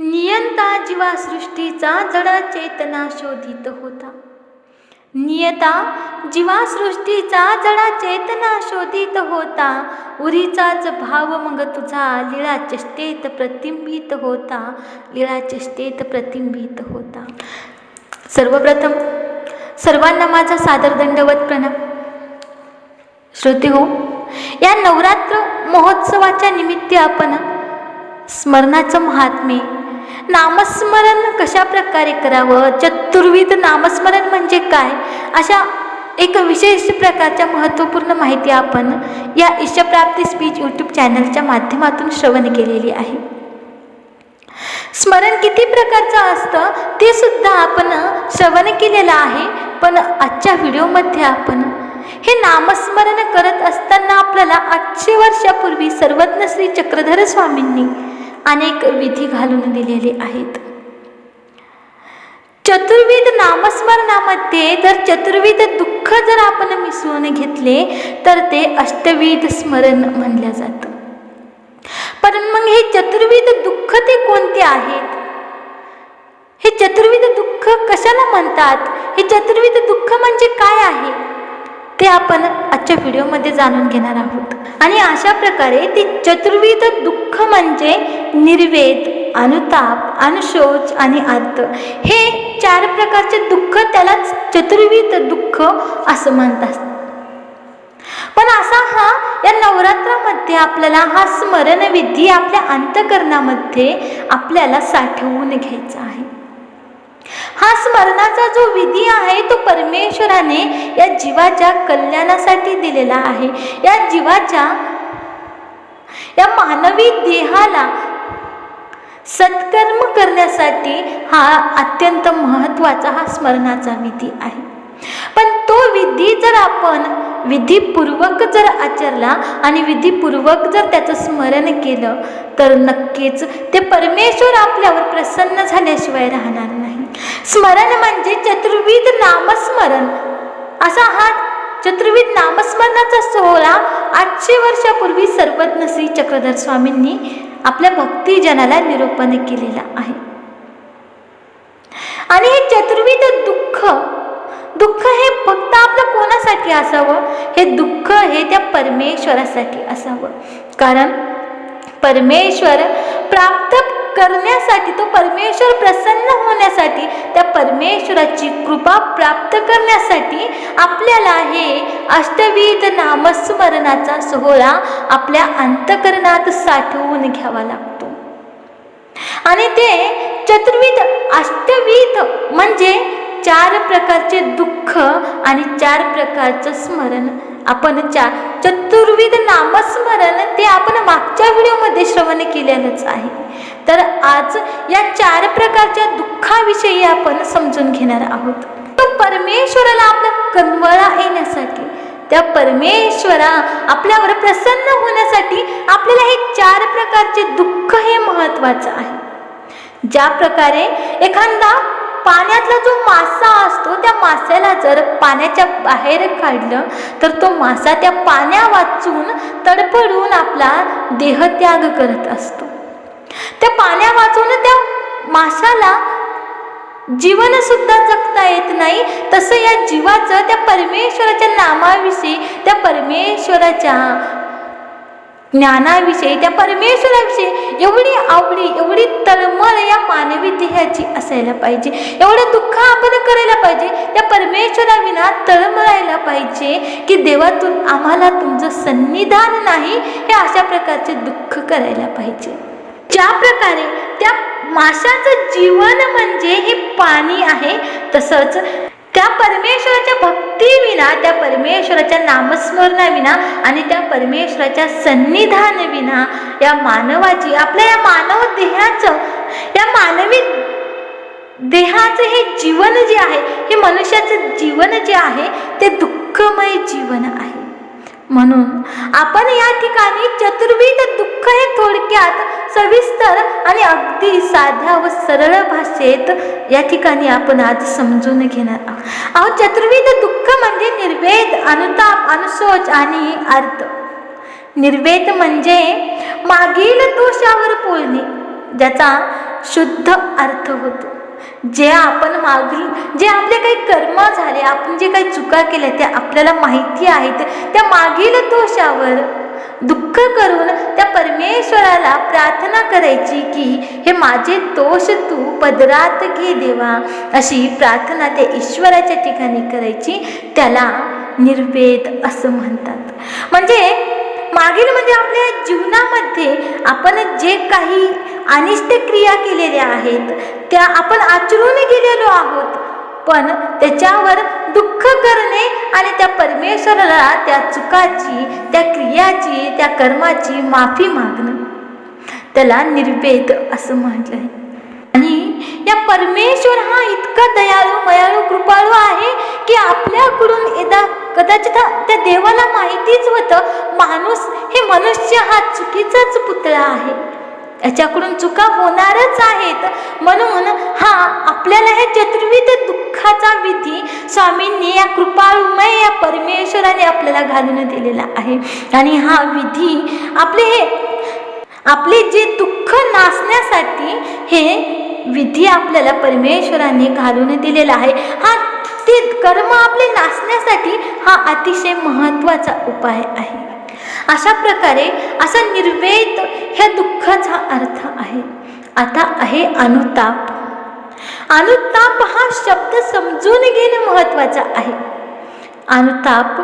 नियंता जीवा सृष्टीचा जडा चेतना शोधित होता. नियता जीवा सृष्टीचा जडा चेतना शोधित होता. उरीचाच भाव मग तुझा लीळा चेष्टेत प्रतिंबित होता. लीळा चेष्टेत प्रतिंबित होता. सर्वप्रथम सर्वांना माझा सादर दंडवत प्रणाम श्रोते हो या नवरात्र महोत्सवाच्या निमित्त आपण स्मरणाचं महात्म्य नामस्मरण कशा प्रकारे करावं? चतुर्विध नामस्मरण म्हणजे काय? अशा एक विशेष प्रकारच्या महत्त्वपूर्ण माहिती आपण या ईशप्राप्ती स्पीच यूट्यूब चॅनलच्या माध्यमातून श्रवण केलेली आहे. स्मरण किती प्रकारचं असतं ते सुद्धा आपण श्रवण केलेलं आहे. पण आजच्या व्हिडिओमध्ये आपण हे नामस्मरण करत असताना आपल्याला आठशे वर्षापूर्वी सर्वज्ञ श्री चक्रधर स्वामींनी अनेक विधी घालून दिलेले आहेत. चतुर्विध नामस्मरणामध्ये जर चतुर्विध दुःख जर आपण मिसळून घेतले तर ते अष्टविध स्मरण म्हणलं जातं. पण मग हे चतुर्विध दुःख ते कोणते आहेत? हे चतुर्विध दुःख कशाला म्हणतात? हे चतुर्विध दुःख म्हणजे काय आहे? ते आपण आजच्या व्हिडिओमध्ये जाणून घेणार आहोत. आणि अशा प्रकारे ते चतुर्विध दुःख म्हणजे निर्वेद अनुताप अनुशोच आणि अर्थ. हे चार प्रकारचे दुःख त्यालाच चतुर्विध दुःख असं म्हणतात. पण असा हा या नवरात्रामध्ये आपल्याला हा स्मरणविधी आपल्या अंतकरणामध्ये आपल्याला साठवून घ्यायचा आहे. हा स्मरणाचा जो विधी आहे तो परमेश्वराने या जीवाच्या कल्याणासाठी दिलेला आहे. या जीवाच्या या मानवी देहाला सत्कर्म करण्यासाठी हा अत्यंत महत्त्वाचा हा स्मरणाचा विधी आहे. पण तो विधी जर आपण विधीपूर्वक जर आचरला आणि विधीपूर्वक जर त्याचं स्मरण केलं तर नक्कीच ते परमेश्वर आपल्यावर प्रसन्न झाल्याशिवाय राहणार नाही स्मरण म्हणजे चतुर्विध नामस्मरण. असा हा चतुर्विध नामस्मरणाचा सोहळा आठशे वर्षापूर्वी सर्वज्ञ श्री चक्रधर स्वामींनी आपल्या भक्तिजनाला निरूपण केलेला आहे. आणि हे चतुर्विध दुःख दुःख हे फक्त आपलं कोणासाठी असावं? हे दुःख हे त्या परमेश्वरासाठी असावं. कारण परमेश्वर प्राप्त करण्यासाठी तो परमेश्वर प्रसन्न होण्यासाठी त्या परमेश्वराची कृपा प्राप्त करण्यासाठी आपल्याला हे अष्टविध नामस्मरणाचा सोहळा आपल्या अंतकरणात साठवून घ्यावा लागतो. आणि ते चतुर्विध अष्टविध म्हणजे चार प्रकारचे दुःख आणि चार प्रकारचं स्मरण. आपण चार चतुर्विध नामस्मरण ते आपण मागच्या व्हिडिओमध्ये श्रवण केल्यानंच आहे. तर आज या चार प्रकारच्या दुःखाविषयी आपण समजून घेणार आहोत. तो परमेश्वराला आपला कनवळा येण्यासाठी त्या परमेश्वरा आपल्यावर प्रसन्न होण्यासाठी आपल्याला हे चार प्रकारचे दुःख हे महत्त्वाचं आहे. ज्या प्रकारे एखादा पाण्यातला जो मासा असतो त्या माशाला जर पाण्याच्या बाहेर काढलं तर तो मासा त्या पाण्या वाचून तडफडून आपला देहत्याग करत असतो. त्या पाण्या वाचून त्या माशाला जीवनसुद्धा जगता येत नाही. तसं या जीवाचं त्या परमेश्वराच्या नामाविषयी त्या परमेश्वराच्या ज्ञानाविषयी त्या परमेश्वराविषयी एवढी आवडी एवढी तळमळ या मानवी देहाची असायला पाहिजे. एवढं दुःख आपण करायला पाहिजे. त्या परमेश्वराविना तळमळायला पाहिजे की देवातून आम्हाला तुमचं सन्निधान नाही हे अशा प्रकारचे दुःख करायला पाहिजे. ज्या प्रकारे त्या माशाचं जीवन म्हणजे हे पाणी आहे तसंच त्या परमेश्वराच्या भक्तीविना त्या परमेश्वराच्या नामस्मरणाविना आणि त्या परमेश्वराच्या सन्निधानविना या मानवाची आपल्या या मानव देहाचं या मानवी देहाचं हे जीवन जे आहे हे मनुष्याचं जीवन जे आहे ते दुःखमय जीवन आहे. म्हणून आपण या ठिकाणी चतुर्विध दुःख हे थोडक्यात सविस्तर आणि अगदी साध्या व सरळ भाषेत या ठिकाणी आपण आज समजून घेणार आहोत. अहो चतुर्विध दुःख म्हणजे निर्वेद अनुताप अनुसोच आणि अर्थ. निर्वेद म्हणजे मागील दोषावर बोलणे ज्याचा शुद्ध अर्थ होतो. जे आपण मागून जे आपले काही कर्म झाले आपण जे काही चुका केल्या त्या आपल्याला माहिती आहेत. त्या मागील दोषावर दुःख करून त्या परमेश्वराला प्रार्थना करायची की हे माझे दोष तू पदरात घे देवा. अशी प्रार्थना त्या ईश्वराच्या ठिकाणी करायची. त्याला निर्वेद असं म्हणतात. म्हणजे मागील म्हणजे आपल्या जीवनामध्ये आपण जे काही अनिष्ट क्रिया केलेल्या आहेत त्या आपण आचरून गेलेलो आहोत. पण त्याच्यावर दुःख करणे आणि त्या परमेश्वराला त्या चुकाची त्या क्रियाची त्या कर्माची माफी मागणं. त्याला निर्वेद असं म्हटलं आहे आणि या परमेश्वर हा इतका दयाळू मयाळू कृपाळू आहे की आपल्याकडून एकदा कदाचित त्या देवाला माहितीच होतं माणूस हे मनुष्य हा चुकीचाच पुतळा आहे. याच्याकडून चुका होणारच आहेत. म्हणून हा आपल्याला हे चतुर्विध दुःखाचा विधी स्वामींनी या कृपाळुमय या परमेश्वराने आपल्याला घालून दिलेला आहे. आणि हा विधी आपले हे आपले जे दुःख नाचण्यासाठी हे विधी आपल्याला परमेश्वराने घालून दिलेला आहे. हा ते कर्म आपले नाचण्यासाठी हा अतिशय महत्त्वाचा उपाय आहे. अशा प्रकारे असा निर्वेद ह्या दुःखाचा अर्थ आहे. आता आहे अनुताप. अनुताप हा शब्द समजून घेणं महत्त्वाचा आहे. अनुताप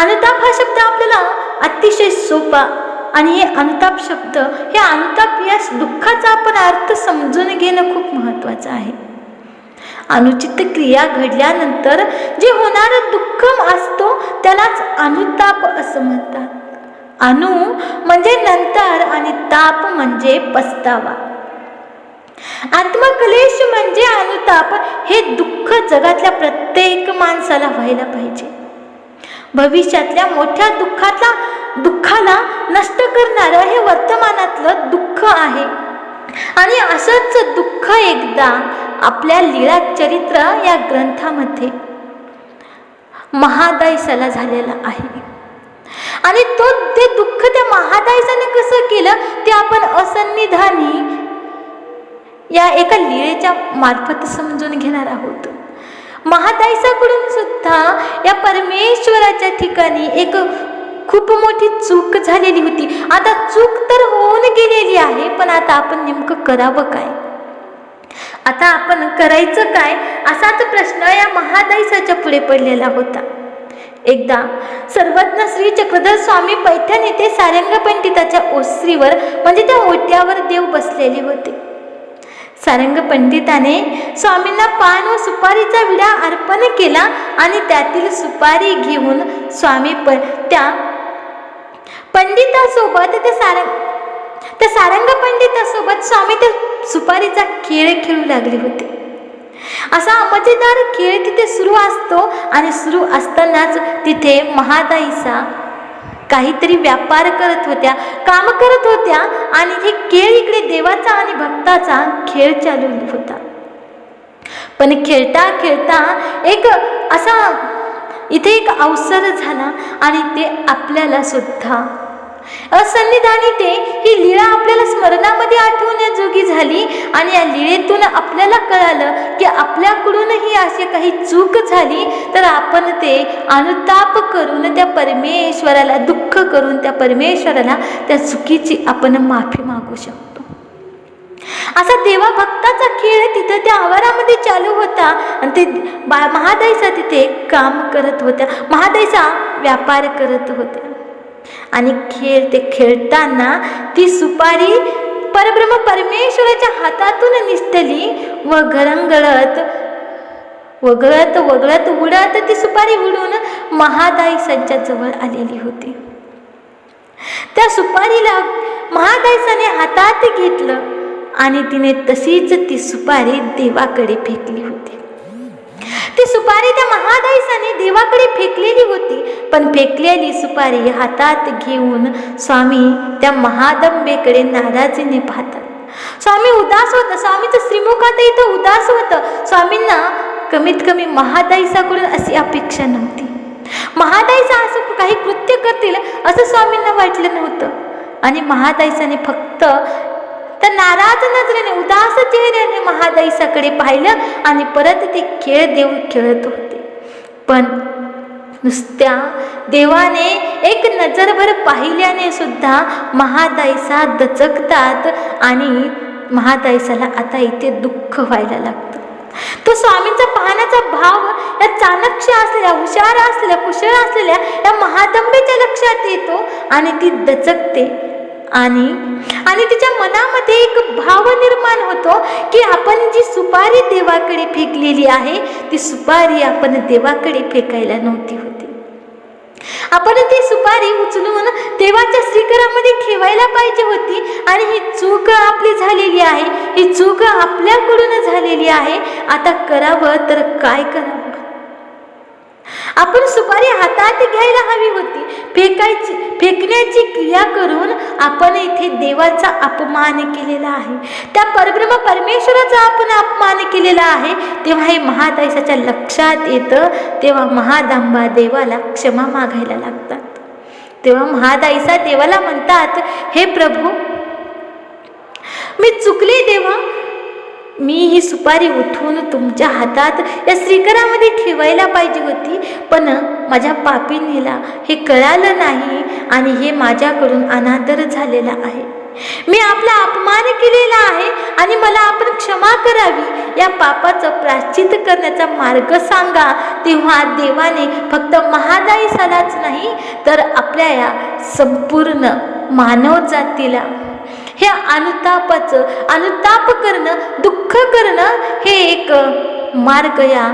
अनुताप हा शब्द आपल्याला अतिशय सोपा आणि हे अनुताप शब्द हे अनुताप या दुःखाचा आपण अर्थ समजून घेणं खूप महत्त्वाचं आहे. अनुचित क्रिया घडल्यानंतर जे होणारं दुःख असतो त्यालाच अनुताप असं म्हणतात. अनु म्हणजे नंतर आणि ताप म्हणजे पस्तावा. आत्मक्लेश म्हणजे अनुताप हे दुःख जगातल्या प्रत्येक माणसाला व्हायला पाहिजे. भविष्यातल्या मोठ्या दुःखातला दुःखाला नष्ट करणारं हे वर्तमानातलं दुःख आहे. आणि असंच दुःख एकदा आपल्या लीळा चरित्र या ग्रंथामध्ये महादायसाला झालेला आहे. आणि तो ते दुःख त्या महादायसाने कसं केलं ते आपण असन्निधानी या एका लीळेच्या मार्फत समजून घेणार आहोत. महादायसाकडून सुद्धा या परमेश्वराच्या ठिकाणी एक खूप मोठी चूक झालेली होती. आता चूक तर होऊन गेलेली आहे पण आता आपण नेमकं करावं काय? आता आपण करायचं काय? असाच प्रश्न या महादायसाच्या पुढे पडलेला होता. एकदा सर्वज्ञ श्री चक्रधर स्वामी पैठण येथे सारंग पंडिताच्या ओसरीवर म्हणजे त्या ओट्यावर देव बसलेले होते. सारंग पंडिताने स्वामींना पान व सुपारीचा विडा अर्पण केला आणि त्यातील सुपारी घेऊन स्वामी प त्या पंडितासोबत त्या सारंग त्या सारंग पंडितासोबत स्वामी त्या सुपारीचा खेळ खेळू लागली होती. असा मजेदार खेळ तिथे सुरू असतो आणि सुरू असतानाच तिथे महादाईचा काहीतरी व्यापार करत होत्या काम करत होत्या आणि हे खेळ इकडे देवाचा आणि भक्ताचा खेळ चालू होता. पण खेळता खेळता एक असा इथे एक अवसर झाला आणि ते आपल्याला सुद्धा असंनिधानिते ते ही लीळा आपल्याला स्मरणामध्ये आठवण्याजोगी झाली आणि या लीळेतून आपल्याला कळालं की आपल्याकडूनही असे काही चूक झाली तर आपण ते अनुताप करून त्या परमेश्वराला दुःख करून त्या परमेश्वराला त्या चुकीची आपण माफी मागू शकतो. असा देवा भक्ताचा खेळ तिथं त्या आवारामध्ये चालू होता आणि ते बा महादाईचा तिथे काम करत होत्या. महादैसा व्यापार करत होत्या. आणि खेळ ते खेळताना ती सुपारी परब्रह्म परमेश्वराच्या हातातून निसटली व घरंगळत वगळत वगळत उडत ती सुपारी उडून महादाई सज्जा जवळ आलेली होती. त्या सुपारीला महादाईसाने हातात घेतलं आणि तिने तशीच ती सुपारी देवाकडे फेकली होती. ती सुपारी त्या महादाईसाने देवाकडे फेकलेली होती. पण फेकलेली सुपारी हातात घेऊन स्वामी त्या महादंबेकडे नाराजीने पाहतात. स्वामी उदास होतं स्वामीचं श्रीमुखात इथं उदास होतं. स्वामींना कमीत कमी महादाईसाकडून अशी अपेक्षा नव्हती. महादाईसा असं काही कृत्य करतील असं स्वामींना वाटलं नव्हतं. आणि महादाईसाने फक्त नाराज नजरेने उदास चेहऱ्याने महादाईसाकडे पाहिलं आणि परत ते खेळ देव खेळत होते. पण नुसत्या देवाने एक नजरभर पाहिल्याने सुद्धा महादाईसा दचकतात आणि महादाईसाला आता इथे दुःख व्हायला लागतं. तो स्वामींचा पाहण्याचा भाव या चाणक्य असलेल्या हुशार असलेल्या कुशळ असलेल्या या महादंबेच्या लक्षात येतो आणि ती दचकते. आणि आणि तिच्या मनामध्ये एक भाव निर्माण होतो की आपण जी सुपारी देवाकडे फेकलेली आहे ती सुपारी आपण देवाकडे फेकायला नव्हती होती. आपण ती सुपारी उचलून देवाच्या श्रीकरामध्ये ठेवायला पाहिजे होती आणि ही चूक आपली झालेली आहे ही चूक आपल्याकडून झालेली आहे. आता करावं तर काय करावं? आपण सुपारी हातात घ्यायला हवी होती. फेकायची फेकण्याची क्रिया करून आपण इथे देवाचा अपमान केलेला आहे. त्या परब्रह्म परमेश्वराचा आपण अपमान केलेला आहे. तेव्हा हे महादायसाच्या लक्षात येतं. तेव्हा महादांबा देवाला क्षमा मागायला लागतात. तेव्हा महादाईसा देवाला म्हणतात हे प्रभू मी चुकले देवा मी ही सुपारी उठून तुमच्या हातात या श्रीकरामध्ये ठेवायला पाहिजे होती. पण माझ्या पापीनीला हे कळालं नाही आणि हे माझ्याकडून अनादर झालेला आहे. मी आपला अपमान केलेला आहे आणि मला आपण क्षमा करावी. या पापाचं प्राश्चित करण्याचा मार्ग सांगा. तेव्हा देवाने फक्त महादाईसालाच नाही तर आपल्या या संपूर्ण मानव हे अनुतापाचं अनुताप करणं दुःख करणं हे एक मार्ग या.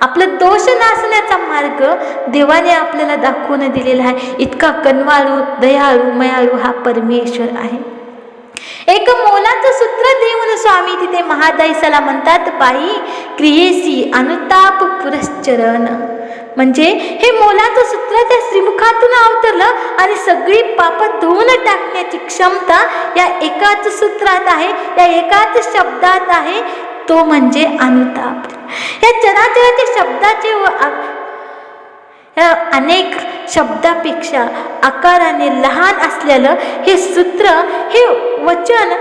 आपलं दोष नासण्याचा मार्ग देवाने आपल्याला दाखवून दिलेला आहे. इतका कनवाळू दयाळू मयाळू हा परमेश्वर आहे. एक मोलाचं सूत्र देऊन स्वामी तिथे महादाईसाला म्हणतात बाई क्रियेसी अनुताप पुरश्चरण म्हणजे हे मोलाचं सूत्र त्या श्रीमुखातून अवतरलं आणि सगळी पाप धुवून टाकण्याची क्षमता या एकाच सूत्रात आहे या एकाच शब्दात आहे. तो म्हणजे अनुताप. या चराचराच्या शब्दाचे व या अनेक शब्दापेक्षा आकाराने लहान असलेलं हे सूत्र हे वचन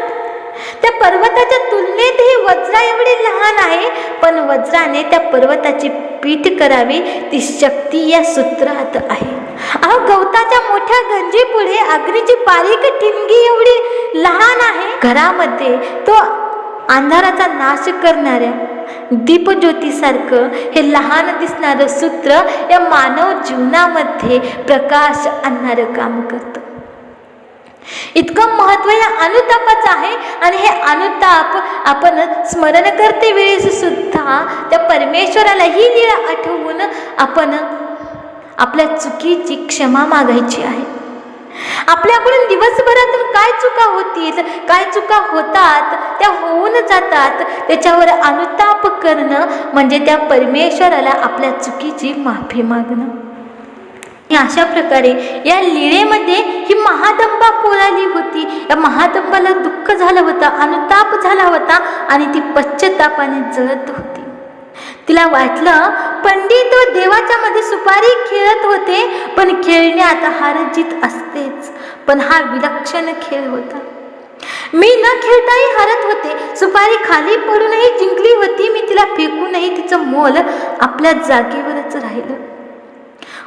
त्या पर्वताच्या तुलनेत ही वज्रा एवढी लहान आहे पण वज्राने त्या पर्वताची पीठ करावी ती शक्ती या सूत्रात आहे. अहो गवताच्या मोठ्या गंजी पुढे अग्नीची बारीक ठिणगी एवढी लहान आहे. घरामध्ये तो अंधाराचा नाश करणाऱ्या दीपज्योतीसारखं हे लहान दिसणारं सूत्र या मानव जीवनामध्ये प्रकाश आणणारं काम करतं. इतकं महत्त्व या अनुतापाचं आहे आणि हे अनुताप आपण स्मरण करते वेळेस सुद्धा त्या परमेश्वरालाही निळा आठवून आपण आपल्या चुकीची क्षमा मागायची आहे. आपल्याकडून दिवसभरातून काय चुका होतील काय चुका होतात त्या होऊन जातात त्याच्यावर अनुताप करणं म्हणजे त्या परमेश्वराला आपल्या चुकीची माफी मागणं. अशा प्रकारे या लीळेमध्ये ही महादंबा पोळाली होती. या महादंबाला दुःख झालं होतं अनुताप झाला होता आणि ती पश्चतापाने जळत होती. तिला वाटलं पंडित व देवाच्या मध्ये सुपारी खेळत होते पण खेळण्यात हार जीत असतेच. पण हा विलक्षण खेळ होता. मी न खेळताही हरत होते. सुपारी खाली पडूनही जिंकली होती. मी तिला फेकूनही तिचं मोल आपल्या जागेवरच राहिलं.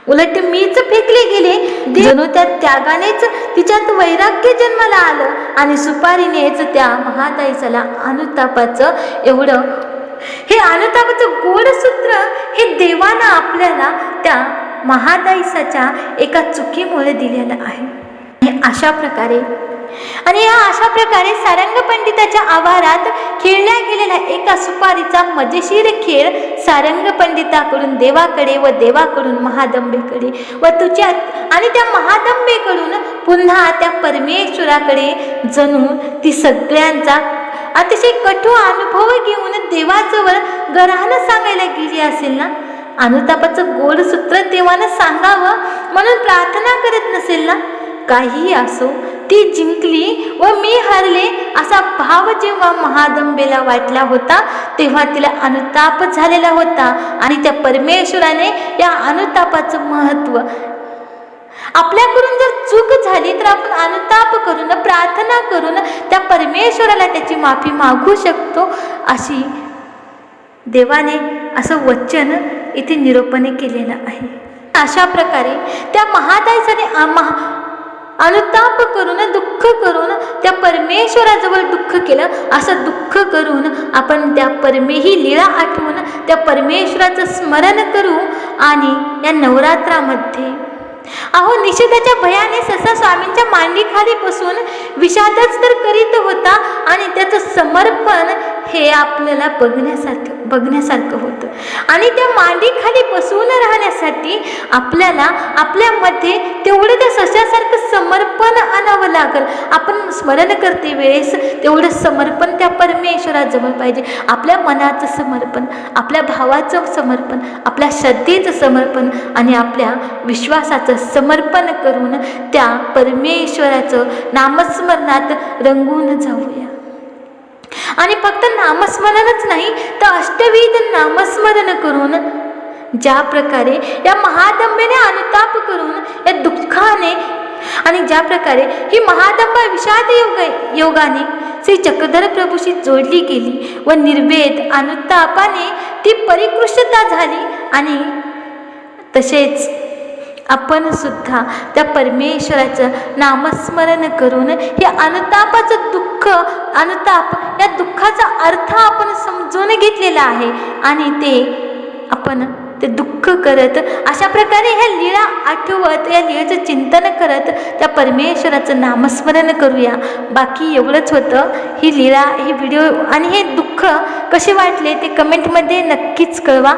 उलट मीच फेकले गेले. जणू त्या त्यागानेच तिच्यात वैराग्य जन्माला आलं आणि सुपारीनेच त्या महादाईसाला अनुतापाचं एवढं हे अनुतापाचं गोड सूत्र हे देवानं आपल्याला त्या महादाईसाच्या एका चुकीमुळे दिलेलं आहे. अशा प्रकारे आणि या अशा प्रकारे सारंग पंडिताच्या आवारात खेळल्या गेलेला एका सुपारीचा मजेशीर खेळ सारंग पंडिताकडून देवाकडे व देवाकडून महादंबेकडे व तुझ्या आणि त्या महादंबेकडून पुन्हा त्या परमेश्वराकडे जणू ती सगळ्यांचा अतिशय कठोर अनुभव घेऊन देवाजवळ घरानं सांगायला गेली असेल ना? अनुतापाचं गोड सूत्र देवानं सांगावं म्हणून प्रार्थना करत नसेल ना? काहीही असो ती जिंकली व मी हरले असा भाव जेव्हा महादंबेला वाटला होता तेव्हा तिला अनुताप झालेला होता आणि त्या परमेश्वराने या अनुतापाचं महत्त्व आपल्याकडून जर चूक झाली तर आपण अनुताप करून प्रार्थना करून त्या परमेश्वराला त्याची माफी मागू शकतो अशी देवाने असं वचन इथे निरोपणे केलेलं आहे. अशा प्रकारे त्या महादायसाने महा अनुताप करून दुःख करून त्या परमेश्वराजवळ दुःख केलं. असं दुःख करून आपण त्या परमे ही लीळा आठवून त्या परमेश्वराचं स्मरण करू आणि या नवरात्रामध्ये. अहो निषेधाच्या भयाने ससा स्वामींच्या मांडीखाली बसून विषादच तर करीत होता आणि त्याचं समर्पण हे आपल्याला बघण्यासारखं बघण्यासारखं होतं. आणि त्या मांडीखाली बसून राहण्यासाठी आपल्याला आपल्यामध्ये तेवढं त्या सशासारखं समर्पण आणावं लागेल. आपण स्मरण करते वेळेस तेवढं समर्पण त्या परमेश्वराजवळ पाहिजे. आपल्या मनाचं समर्पण आपल्या भावाचं समर्पण आपल्या श्रद्धेचं समर्पण आणि आपल्या विश्वासाचं समर्पण करून त्या परमेश्वराचं नामस्मरणात रंगून जाऊया. आणि फक्त नामस्मरणच नाही तर अष्टविध नामस्मरण करून ज्या प्रकारे या महादंबेने अनुताप करून या दुःखाने आणि ज्या प्रकारे ही महादंबा विषाद योग योगाने श्री चक्रधर प्रभूशी जोडली गेली व निर्वेद अनुतापाने ती परिकृष्टता झाली आणि तसेच आपण सुद्धा त्या परमेश्वराचं नामस्मरण करून हे अनुतापाचं दुःख अनुताप या दुःखाचा अर्थ आपण समजून घेतलेला आहे आणि ते आपण ते दुःख करत अशा प्रकारे ह्या लीळा आठवत या लीळेचं चिंतन करत त्या परमेश्वराचं नामस्मरण करूया. बाकी एवढंच होतं. ही लीळा ही व्हिडिओ आणि हे दुःख कसे वाटले ते कमेंटमध्ये नक्कीच कळवा.